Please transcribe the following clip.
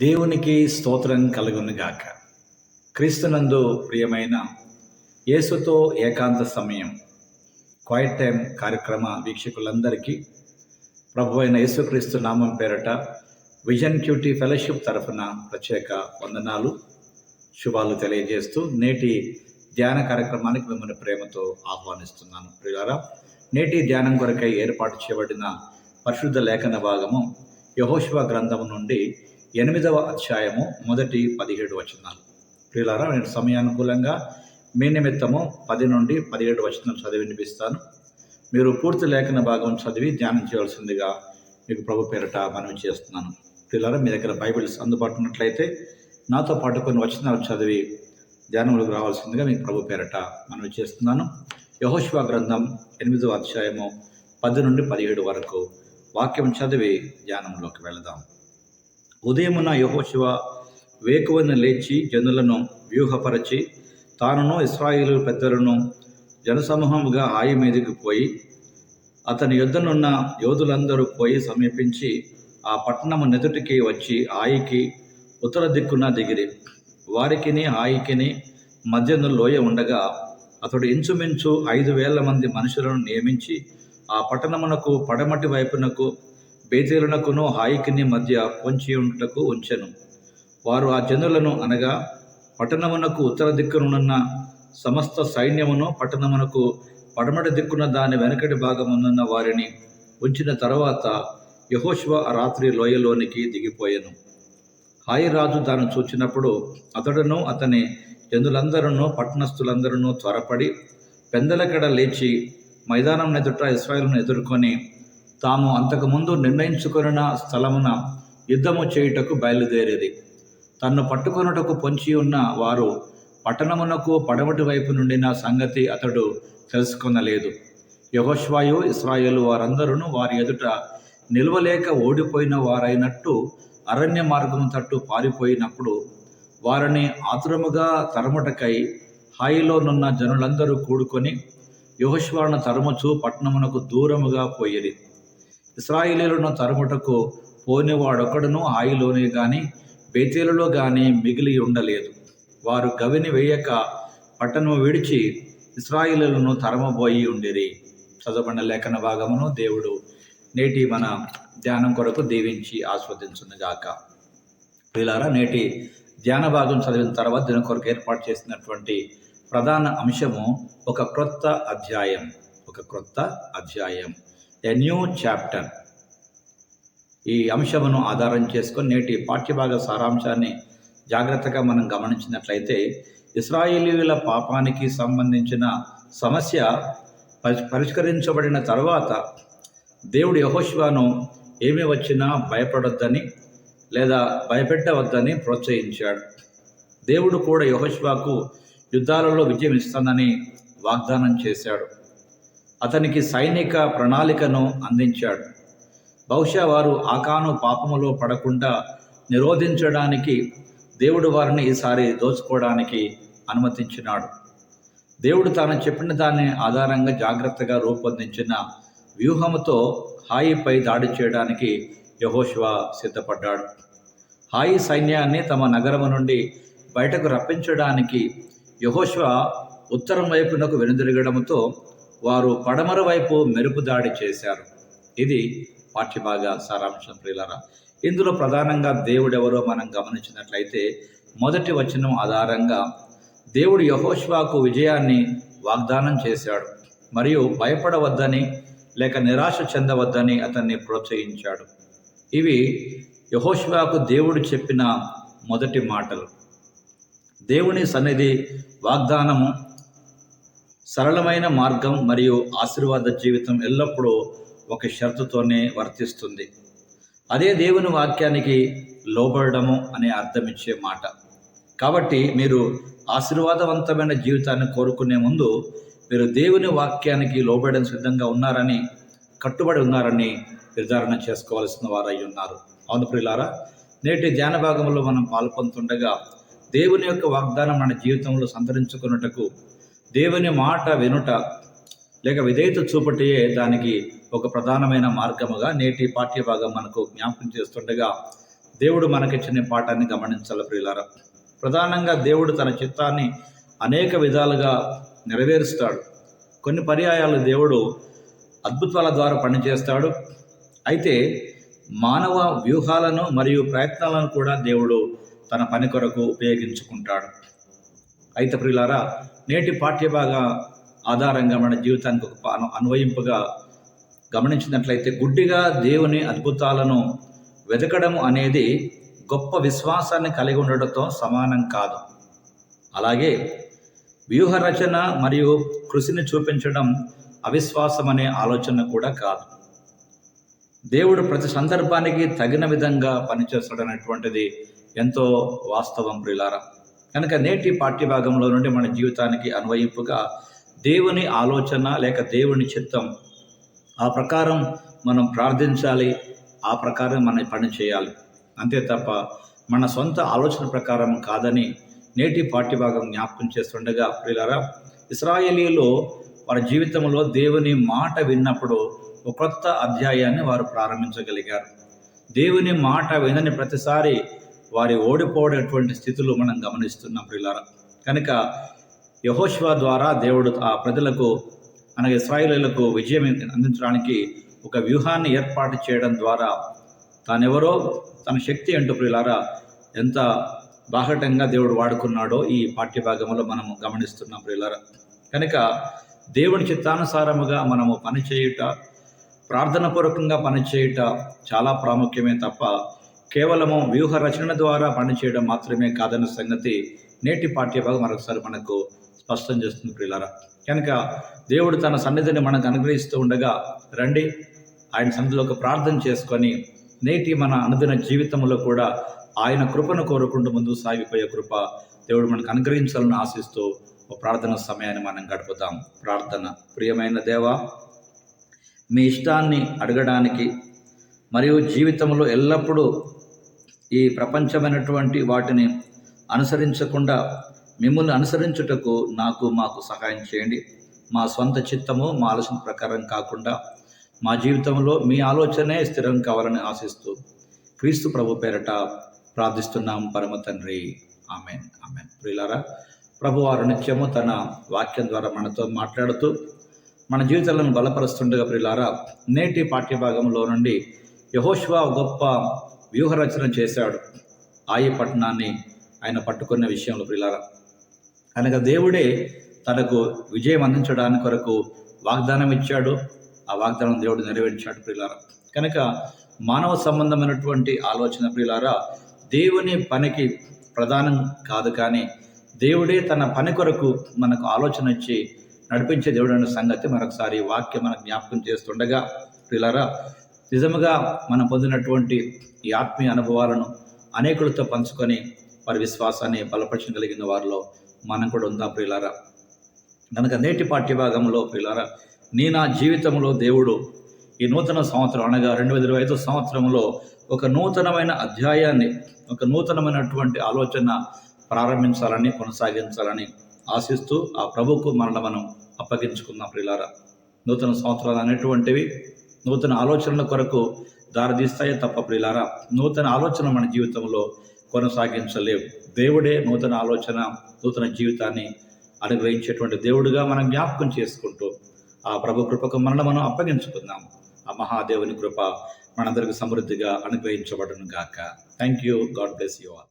దేవునికి స్తోత్రం కలుగునుగాక క్రీస్తునందు ప్రియమైన యేసుతో ఏకాంత సమయం క్వైట్ టైం కార్యక్రమ వీక్షకులందరికీ ప్రభు అయిన యేసుక్రీస్తు నామం పేరట విజన్ క్యూటీ ఫెలోషిప్ తరఫున ప్రత్యేక వందనాలు శుభాలు తెలియజేస్తూ నేటి ధ్యాన కార్యక్రమానికి మిమ్మల్ని ప్రేమతో ఆహ్వానిస్తున్నాను. ప్రియులారా నేటి ధ్యానం కొరకై ఏర్పాటు చేయబడిన పరిశుద్ధ లేఖన భాగము యహోశివ గ్రంథము నుండి ఎనిమిదవ అధ్యాయము మొదటి పదిహేడు వచనాలు. ప్రియులారా నేను సమయానుకూలంగా మీ నిమిత్తము పది నుండి పదిహేడు వచనాలు చదివి వినిపిస్తాను. మీరు పూర్తి లేఖన భాగం చదివి ధ్యానం చేయవలసిందిగా మీకు ప్రభు పేరట మనవి చేస్తున్నాను. ప్రియులారా మీ దగ్గర బైబిల్స్ అందుబాటులో ఉన్నట్లయితే నాతో పాటు కొన్ని వచనాలు చదివి ధ్యానంలోకి రావాల్సిందిగా మీకు ప్రభు పేరట మనవి చేస్తున్నాను. యహోష్వా గ్రంథం ఎనిమిదవ అధ్యాయము పది నుండి పదిహేడు వరకు వాక్యం చదివి ధ్యానంలోకి వెళదాం. ఉదయమున యహోశివ వేకువన లేచి జనులను వ్యూహపరచి తానును ఇస్రాయిలు పెద్దలను జనసమూహముగా హాయి మీదకి పోయి అతని యుద్ధనున్న యోధులందరూ పోయి సమీపించి ఆ పట్టణము నెదుటికి వచ్చి హాయికి ఉత్తర దిక్కున దిగిరి. వారికిని హాయికిని మధ్యన లోయ ఉండగా అతడు ఇంచుమించు ఐదు వేల మంది మనుషులను నియమించి ఆ పట్టణమునకు పడమటి వైపునకు బేతేలునకును హాయికిని మధ్య పొంచి ఉంటకు ఉంచెను. వారు ఆ జనులను అనగా పట్టణమునకు ఉత్తర దిక్కునున్న సమస్త సైన్యమును పట్టణమునకు పడమటి దిక్కున దాని వెనకటి భాగమునున్న వారిని ఉంచిన తర్వాత యహోశివ రాత్రి లోయలోనికి దిగిపోయెను. హాయి రాజు తాను చూచినప్పుడు అతడును అతని జనులందరూ పట్టణస్థులందరూ త్వరపడి పెందలకడ లేచి మైదానం ఎదుట ఇస్రాయల్ను ఎదుర్కొని తాము అంతకుముందు నిర్ణయించుకున్న స్థలమున యుద్ధము చేయుటకు బయలుదేరేది. తన్ను పట్టుకొనుటకు పొంచి ఉన్న వారు పట్టణమునకు పడమటి వైపు నుండిన సంగతి అతడు తెలుసుకొనలేదు. యహోష్వాయు ఇస్రాయేలు వారందరూ వారి ఎదుట నిల్వలేక ఓడిపోయిన వారైనట్టు అరణ్య మార్గము తట్టు పారిపోయినప్పుడు వారిని ఆతురముగా తరముటకై హాయిలోనున్న జనులందరూ కూడుకొని యహోష్వాను తరుముచు పట్టణమునకు దూరముగా పోయిరి. ఇస్రాయిలీలను తరుముటకు పోనివాడొకడును హాయిలోనే గాని బేతేలులో గాని మిగిలి ఉండలేదు. వారు గవిని వేయక పట్టణము విడిచి ఇస్రాయిలను తరమబోయి ఉండిరి. చదవబడిన లేఖన భాగమును దేవుడు నేటి మన ధ్యానం కొరకు దీవించి ఆస్వాదించునుగాక వీలారా నేటి ధ్యాన భాగం చదివిన తర్వాత దీని కొరకు ఏర్పాటు చేసినటువంటి ప్రధాన అంశము ఒక క్రొత్త అధ్యాయం. ఒక క్రొత్త అధ్యాయం. ఎ న్యూ చాప్టర్ ఈ అంశమును ఆధారం చేసుకొని నేటి పాఠ్యభాగ సారాంశాన్ని జాగ్రత్తగా మనం గమనించినట్లయితే ఇస్రాయేలీల పాపానికి సంబంధించిన సమస్య పరిష్కరించబడిన తర్వాత దేవుడు యహోశివాను ఏమి వచ్చినా భయపడొద్దని లేదా భయపెట్టవద్దని ప్రోత్సహించాడు. దేవుడు కూడా యహోశివాకు యుద్ధాలలో విజయం ఇస్తానని వాగ్దానం చేశాడు. అతనికి సైనిక ప్రణాళికను అందించాడు. బహుశా వారు ఆకాను పాపములో పడకుండా నిరోధించడానికి దేవుడు వారిని ఈసారి దోచుకోవడానికి అనుమతించినాడు. దేవుడు తాను చెప్పిన దాని ఆధారంగా జాగ్రత్తగా రూపొందించిన వ్యూహముతో హాయిపై దాడి చేయడానికి యహోశివ సిద్ధపడ్డాడు. హాయి సైన్యాన్ని తమ నగరము నుండి బయటకు రప్పించడానికి యహోశివ ఉత్తరం వైపునకు వెనుదిరగడంతో వారు పడమర వైపు మెరుపు దాడి చేశారు. ఇది పాఠ్యభాగ సారాంశం ప్రియులరా. ఇందులో ప్రధానంగా దేవుడెవరో మనం గమనించినట్లయితే మొదటి వచనం ఆధారంగా దేవుడు యహోష్వాకు విజయాన్ని వాగ్దానం చేశాడు. మరియు భయపడవద్దని లేక నిరాశ చెందవద్దని అతన్ని ప్రోత్సహించాడు. ఇవి యహోష్వాకు దేవుడు చెప్పిన మొదటి మాటలు. దేవుని సన్నిధి వాగ్దానము సరళమైన మార్గం మరియు ఆశీర్వాద జీవితం ఎల్లప్పుడూ ఒక షరతుతోనే వర్తిస్తుంది. అదే దేవుని వాక్యానికి లోబడము అనే అర్థం ఇచ్చే మాట. కాబట్టి మీరు ఆశీర్వాదవంతమైన జీవితాన్ని కోరుకునే ముందు మీరు దేవుని వాక్యానికి లోబడని సిద్ధంగా ఉన్నారని కట్టుబడి ఉన్నారని నిర్ధారణ చేసుకోవాల్సిన వారై ఉన్నారు. అవును ప్రియులారా నేటి ధ్యాన భాగంలో మనం పాల్పొందుతుండగా దేవుని యొక్క వాగ్దానం మన జీవితంలో సంతరించుకున్నటకు దేవుని మాట వినుట లేక విధేయత చూపటయే దానికి ఒక ప్రధానమైన మార్గముగా నేటి పాఠ్య భాగం మనకు జ్ఞాపకం చేస్తుండగా దేవుడు మనకిచ్చిన పాఠాన్ని గమనించాలి ప్రియులారా. ప్రధానంగా దేవుడు తన చిత్తాన్ని అనేక విధాలుగా నెరవేరుస్తాడు. కొన్ని పర్యాయాలు దేవుడు అద్భుతాల ద్వారా పనిచేస్తాడు. అయితే మానవ వ్యూహాలను మరియు ప్రయత్నాలను కూడా దేవుడు తన పని కొరకు ఉపయోగించుకుంటాడు. అయితే ప్రియులారా నేటి పాఠ్యభాగ ఆధారంగా మన జీవితానికి ఒక అన్వయింపుగా గమనించినట్లయితే గుడ్డిగా దేవుని అద్భుతాలను వెతకడం అనేది గొప్ప విశ్వాసాన్ని కలిగి ఉండడంతో సమానం కాదు. అలాగే వ్యూహరచన మరియు కృషిని చూపించడం అవిశ్వాసం అనే ఆలోచన కూడా కాదు. దేవుడు ప్రతి సందర్భానికి తగిన విధంగా పనిచేస్తాడనేటువంటిది ఎంతో వాస్తవం ప్రిలారా. కనుక నేటి పాఠ్యభాగంలో నుండి మన జీవితానికి అన్వయింపుగా దేవుని ఆలోచన లేక దేవుని చిత్తం ఆ ప్రకారం మనం ప్రార్థించాలి ఆ ప్రకారం మన పని చేయాలి. అంతే తప్ప మన సొంత ఆలోచన ప్రకారం కాదని నేటి పాఠ్యభాగం జ్ఞాపకం చేస్తుండగా ప్రియులారా ఇస్రాయేలీలో వారి జీవితంలో దేవుని మాట విన్నప్పుడు ఒక కొత్త అధ్యాయాన్ని వారు ప్రారంభించగలిగారు. దేవుని మాట వినని ప్రతిసారి వారి ఓడిపోవడటువంటి స్థితులు మనం గమనిస్తున్నాం ప్రియులారా. కనుక యహోశివ ద్వారా దేవుడు ఆ ప్రజలకు అనగా ఇస్రాయిలకు విజయం అందించడానికి ఒక వ్యూహాన్ని ఏర్పాటు చేయడం ద్వారా తానెవరో తన శక్తి అంటూ ప్రియులారా ఎంత బాహటంగా దేవుడు వాడుకున్నాడో ఈ పాఠ్యభాగంలో మనము గమనిస్తున్నాం ప్రియులారా. కనుక దేవుని చిత్తానుసారముగా మనము పనిచేయుట ప్రార్థనపూర్వకంగా పనిచేయుట చాలా ప్రాముఖ్యమే తప్ప కేవలము వ్యూహ రచన ద్వారా పనిచేయడం మాత్రమే కాదన్న సంగతి నేటి పాఠ్యభాగం మరొకసారి మనకు స్పష్టం చేస్తుంది ప్రియులారా. కనుక దేవుడు తన సన్నిధిని మనకు అనుగ్రహిస్తూ ఉండగా రండి ఆయన సన్నిధిలో ఒక ప్రార్థన చేసుకొని నేటి మన అనుదిన జీవితంలో కూడా ఆయన కృపను కోరుకుంటూ ముందు సాగిపోయే కృప దేవుడు మనకు అనుగ్రహించాలని ఆశిస్తూ ఒక ప్రార్థన సమయాన్ని మనం గడుపుతాం ప్రార్థన. ప్రియమైన దేవా మీ ఇష్టాన్ని అడగడానికి మరియు జీవితంలో ఎల్లప్పుడూ ఈ ప్రపంచమైనటువంటి వాటిని అనుసరించకుండా మిమ్మల్ని అనుసరించుటకు నాకు మాకు సహాయం చేయండి. మా సొంత చిత్తము మా ఆలోచన ప్రకారం కాకుండా మా జీవితంలో మీ ఆలోచనే స్థిరం కావాలని ఆశిస్తూ క్రీస్తు ప్రభు పేరట ప్రార్థిస్తున్నాం. పరమ తండ్రి. ఆమెన్. ఆమెన్. ప్రియులారా ప్రభు వారు నిత్యము తన వాక్యం ద్వారా మనతో మాట్లాడుతూ మన జీవితాలను బలపరుస్తుండగా ప్రియులారా నేటి పాఠ్యభాగంలో నుండి యహోష్వా గొప్ప వ్యూహరచన చేశాడు. ఆయి పట్టణాన్ని ఆయన పట్టుకున్న విషయంలో ప్రిలారా కనుక దేవుడే తనకు విజయం అందించడానికి కొరకు వాగ్దానం ఇచ్చాడు. ఆ వాగ్దానం దేవుడు నెరవేర్చాడు ప్రిలారా. కనుక మానవ సంబంధమైనటువంటి ఆలోచన ప్రిలారా దేవుని పనికి ప్రధానం కాదు కానీ దేవుడే తన పని కొరకు మనకు ఆలోచన ఇచ్చి నడిపించే దేవుడు అనే సంగతి మరొకసారి వాక్యం మనకు జ్ఞాపకం చేస్తుండగా ప్రిలారా నిజముగా మనం పొందినటువంటి ఈ ఆత్మీయ అనుభవాలను అనేకులతో పంచుకొని వారి విశ్వాసాన్ని బలపరచగలిగిన వారిలో మనం కూడా ఉందాం ప్రియులారా. కనుక నేటి పాఠ్యభాగంలో ప్రియులారా నీ నా జీవితంలో దేవుడు ఈ నూతన సంవత్సరం అనగా రెండు వేల ఇరవై ఐదు సంవత్సరంలో ఒక నూతనమైన అధ్యాయాన్ని ఒక నూతనమైనటువంటి ఆలోచన ప్రారంభించాలని కొనసాగించాలని ఆశిస్తూ ఆ ప్రభుకు మనల్ని మనం అప్పగించుకుందాం ప్రియులారా. నూతన సంవత్సరాలు అనేటువంటివి నూతన ఆలోచనల కొరకు దారితీస్తాయే తప్ప ప్రియులారా నూతన ఆలోచన మన జీవితంలో కొనసాగించలేవు. దేవుడే నూతన ఆలోచన నూతన జీవితాన్ని అనుగ్రహించేటువంటి దేవుడిగా మనం జ్ఞాపకం చేసుకుంటూ ఆ ప్రభు కృపకు మనల్ని మనం అప్పగించుకుందాం. ఆ మహాదేవుని కృప మనందరికి సమృద్ధిగా అనుగ్రహించబడును గాక. Thank you God bless you all